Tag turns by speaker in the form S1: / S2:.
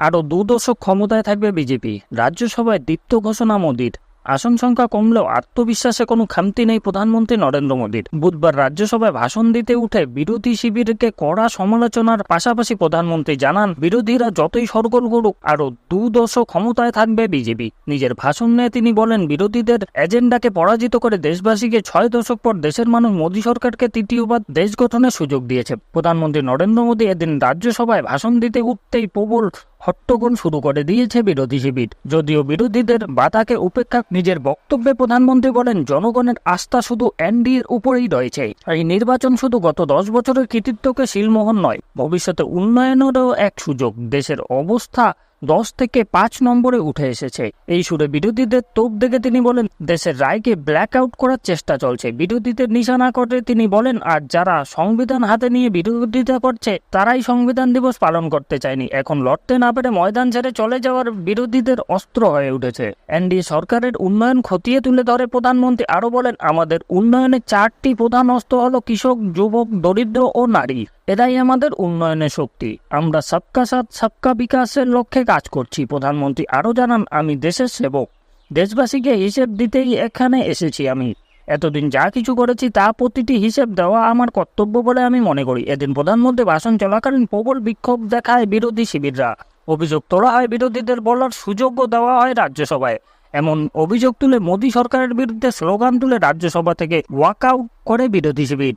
S1: আরও দু দশক ক্ষমতায় থাকবে বিজেপি। রাজ্যসভায় দীপ্ত ঘোষণা মোদীর। আসন সংখ্যা কমলেও আত্মবিশ্বাসে কোনো খামতি নেই প্রধানমন্ত্রী নরেন্দ্র মোদীর। বুধবার রাজ্যসভায় ভাষণ দিতে উঠে বিরোধী শিবিরকে কড়া সমালোচনার পাশাপাশি প্রধানমন্ত্রী জানান, বিরোধীরা যতই সরগোল করুক, আরও দু দশক ক্ষমতায় থাকবে বিজেপি। নিজের ভাষণ নিয়ে তিনি বলেন, বিরোধীদের এজেন্ডাকে পরাজিত করে দেশবাসীকে ছয় দশক পর দেশের মানুষ মোদী সরকারকে তৃতীয়বার দেশ গঠনের সুযোগ দিয়েছে। প্রধানমন্ত্রী নরেন্দ্র মোদী এদিন রাজ্যসভায় ভাষণ দিতে উঠতেই প্রবল হট্টগোল শুরু করে দিয়েছে বিরোধী শিবির। যদিও বিরোধীদের বাধাকে উপেক্ষা নিজের বক্তব্যে প্রধানমন্ত্রী বলেন, জনগণের আস্থা শুধু এনডিএর উপরেই রয়েছে। এই নির্বাচন শুধু গত দশ বছরের কৃতিত্বকে শিলমোহন নয়, ভবিষ্যতে উন্নয়নেরও এক সুযোগ। দেশের অবস্থা দশ থেকে পাঁচ নম্বরে উঠে এসেছে। এই সুরে বিরোধীদের তোপ দেখে তিনি বলেন, দেশের রায়কে ব্ল্যাক আউট করার চেষ্টা চলছে। বিরোধীদের নিশানা করে তিনি বলেন, আর যারা সংবিধান হাতে নিয়ে বিরোধিতা করছে, তারাই সংবিধান দিবস পালন করতে চায়নি। এখন লড়তে না পেরে ময়দান ছেড়ে চলে যাওয়ার বিরোধীদের অস্ত্র হয়ে উঠেছে। এনডিএ সরকারের উন্নয়ন খতিয়ে তুলে ধরে প্রধানমন্ত্রী আরও বলেন, আমাদের উন্নয়নের চারটি প্রধান অস্ত্র হলো কৃষক, যুবক, দরিদ্র ও নারী। এটাই আমাদের উন্নয়নের শক্তি। আমরা সবকা সাথ, সবকা বিকাশের লক্ষ্যে কাজ করছি, প্রধানমন্ত্রী। আরও জানান, আমি দেশের সেবক। দেশবাসীকে হিসেব দিতেই এখানে এসেছি আমি। এতদিন যা কিছু করেছি, তা প্রতিটি হিসেব দেওয়া আমার কর্তব্য বলে আমি মনে করি। এদিন প্রধানমন্ত্রী ভাষণ চলাকালীন প্রবল বিক্ষোভ দেখায় বিরোধী শিবিররা। অভিযোগ তোলা হয়, বিরোধীদের বলার সুযোগও দেওয়া হয় রাজ্যসভায়। এমন অভিযোগ তুলে মোদী সরকারের বিরুদ্ধে স্লোগান তুলে রাজ্যসভা থেকে ওয়াক আউট করে বিরোধী শিবির।